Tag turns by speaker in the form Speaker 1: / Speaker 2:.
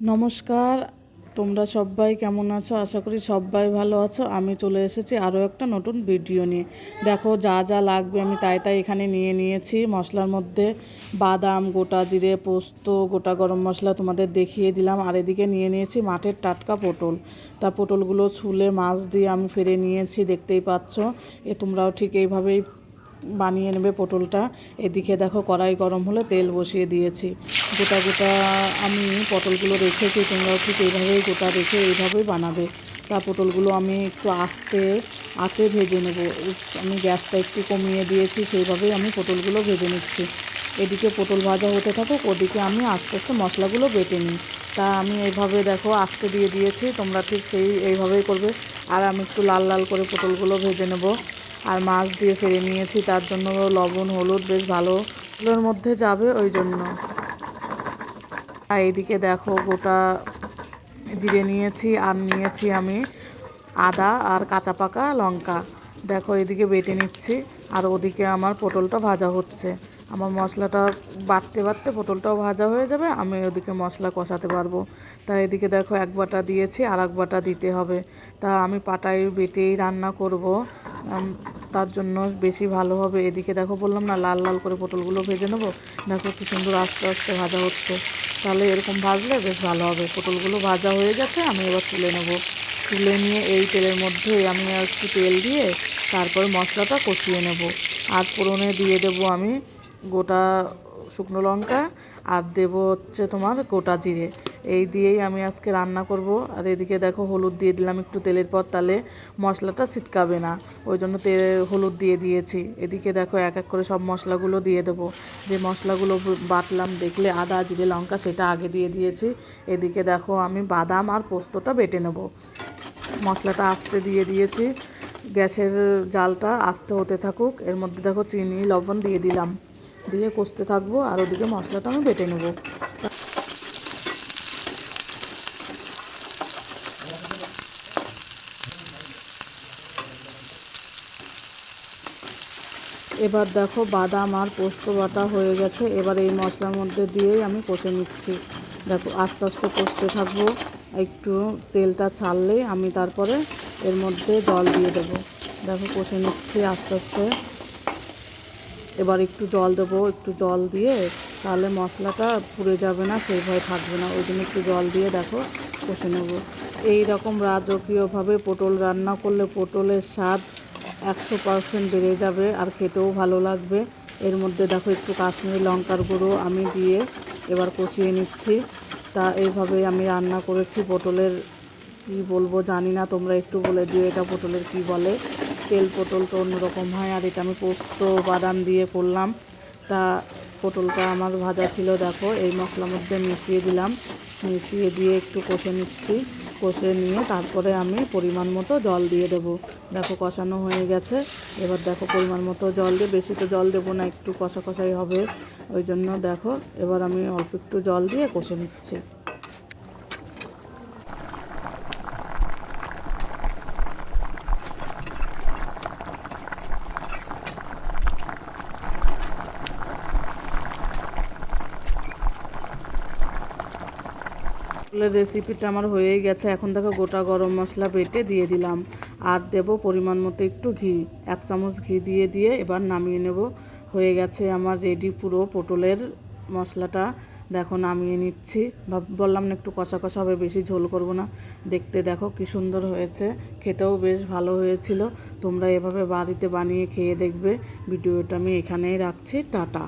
Speaker 1: নমস্কার, তোমরা সবাই কেমন আছো? আশা করি সবাই ভালো আছো। আমি চলে এসেছি আরও একটা নতুন ভিডিও নিয়ে। দেখো, যা যা লাগবে আমি তাই তাই এখানে নিয়ে নিয়েছি। মশলার মধ্যে বাদাম, গোটা জিরে, পোস্ত, গোটা গরম মশলা তোমাদের দেখিয়ে দিলাম। আর এদিকে নিয়ে নিয়েছি মাঠের টাটকা পটল। তা পটলগুলো ছুলে মাছ দিয়ে আমি ফিরে নিয়েছি, দেখতেই পাচ্ছ। এ তোমরাও ঠিক এইভাবেই বানিয়ে নেবে পটলটা। এদিকে দেখো কড়াই গরম হলে তেল বসিয়ে দিয়েছি। গোটা গোটা আমি পটলগুলো রেখেছি, তোমরাও ঠিক এইভাবেই গোটা রেখে এইভাবেই বানাবে। তা পটলগুলো আমি একটু আস্তে আঁচে ভেজে নেব। আমি গ্যাসটা একটু কমিয়ে দিয়েছি, সেইভাবেই আমি পটলগুলো ভেজে নিচ্ছি। এদিকে পটল ভাজা হতে থাকুক, ওদিকে আমি আস্তে আস্তে মশলাগুলো বেটে নিই। তা আমি এইভাবে দেখো আস্তে দিয়ে দিয়েছি, তোমরা ঠিক সেই, এইভাবেই করবে। আর আমি একটু লাল লাল করে পটলগুলো ভেজে নেব। আর মাছ দিয়ে ফেলে নিয়েছি, তার জন্য লবণ, হলুদ বেশ ভালো। এগুলোর মধ্যে যাবে ওই জন্য। আর এইদিকে দেখো, গোটা জিরে নিয়েছি আর নিয়েছি আমি, আদা আর কাঁচা পাকা লঙ্কা। দেখো এদিকে বেটে নিচ্ছি, আর ওদিকে আমার পটলটা ভাজা হচ্ছে। আমার মশলাটা বাটতে বাটতে পটলটাও ভাজা হয়ে যাবে, আমি ওদিকে মশলা কষাতে পারব। তা এদিকে দেখো, এক বাটা দিয়েছি আর এক বাটা দিতে হবে। তা আমি পাটায় বেটেই রান্না করব। তার জন্য বেশি ভালো হবে। এদিকে দেখো বললাম না, লাল লাল করে পটলগুলো ভেজে নেব। দেখো কি সুন্দর আস্তে আস্তে ভাজা হচ্ছে। তাহলে এরকম ভাজলে বেশ ভালো হবে। পটলগুলো ভাজা হয়ে গেছে, আমি এবার তুলে নেব। তুলে নিয়ে এই তেলের মধ্যে আমি একটু তেল দিয়ে তারপরে মশলাটা কষিয়ে নেব। আর ফোড়নে দিয়ে দেবো আমি গোটা শুকনো লঙ্কা আর দেবো হচ্ছে তোমার গোটা জিরে। এই দিয়েই আমি আজকে রান্না করব। আর এদিকে দেখো হলুদ দিয়ে দিলাম একটু তেলের পর, তাহলে মশলাটা ছিটকাবে না। ওই জন্য তেল হলুদ দিয়ে দিয়েছি। এদিকে দেখো এক এক করে সব মশলাগুলো দিয়ে দেবো। যে মশলাগুলো বাটলাম, দেখলে আদা, জিরে, লঙ্কা, সেটা আগে দিয়ে দিয়েছি। এদিকে দেখো আমি বাদাম আর পোস্তটা বেটে নেব। মশলাটা আস্তে দিয়ে দিয়েছি। গ্যাসের জালটা আস্তে হতে থাকুক। এর মধ্যে দেখো চিনি, লবণ দিয়ে দিলাম। দিয়ে কষতে থাকব আর ওদিকে মশলাটা আমি বেটে নেব। এবার দেখো বাদাম আর পোস্ত বাটা হয়ে গেছে। এবার এই মশলার মধ্যে দিয়েই আমি কষে নিচ্ছি। দেখো আস্তে আস্তে কষতে থাকব। একটু তেলটা ছাড়লেই আমি তারপরে এর মধ্যে জল দিয়ে দেবো। দেখো কষে নিচ্ছি আস্তে আস্তে। এবার একটু জল দেবো, একটু জল দিয়ে, তাহলে মশলাটা পুড়ে যাবে না, সেই ভয় থাকবে না। ওই জন্য একটু জল দিয়ে দেখো, কষে নেব। এই রকম রাজকীয়ভাবে পটল রান্না করলে পটলের স্বাদ একশো পারসেন্ট বেড়ে যাবে আর খেতেও ভালো লাগবে। এর মধ্যে দেখো একটু কাশ্মীরি লঙ্কার গুঁড়ো আমি দিয়ে এবার কষিয়ে নিচ্ছি। তা এইভাবে আমি রান্না করেছি। পটলের কি বলব জানি না, তোমরা একটু বলে দিও এটা পটলের কি বলে। তেল পটল তো অন্যরকম হয় আর এটা আমি পোস্ত, বাদাম দিয়ে করলাম। তা পটলটা আমার ভাজা ছিল, দেখো, এই মশলার মধ্যে মিশিয়ে দিলাম। মিশিয়ে দিয়ে একটু কষে নিচ্ছি। কষে নিয়ে তারপরে আমি পরিমাণ মতো জল দিয়ে দেবো। দেখো, কষানো হয়ে গেছে। এবার দেখো, পরিমাণ মতো জল দিয়ে, বেশি তো জল দেবো না, একটু কষা কষাই হবে। ওই জন্য দেখো, এবার আমি অল্প একটু জল দিয়ে কষে নিচ্ছি। রেসিপিটা আমার হয়েই গেছে। এখন দেখো গোটা গরম মশলা বেটে দিয়ে দিলাম। আর দেব পরিমাণ মতো একটু ঘি, এক চামচ ঘি দিয়ে দিয়ে এবার নামিয়ে নেব। হয়ে গেছে আমার রেডি পুরো পটলের মশলাটা। দেখো নামিয়ে নিচ্ছি। বললাম না একটু কষা কষা হবে, বেশি ঝোল করব না। দেখতে দেখো কি সুন্দর হয়েছে। খেতেও বেশ ভালো হয়েছিল। তোমরা এভাবে বাড়িতে বানিয়ে খেয়ে দেখবে। ভিডিওটা আমি এখানেই রাখছি। টাটা।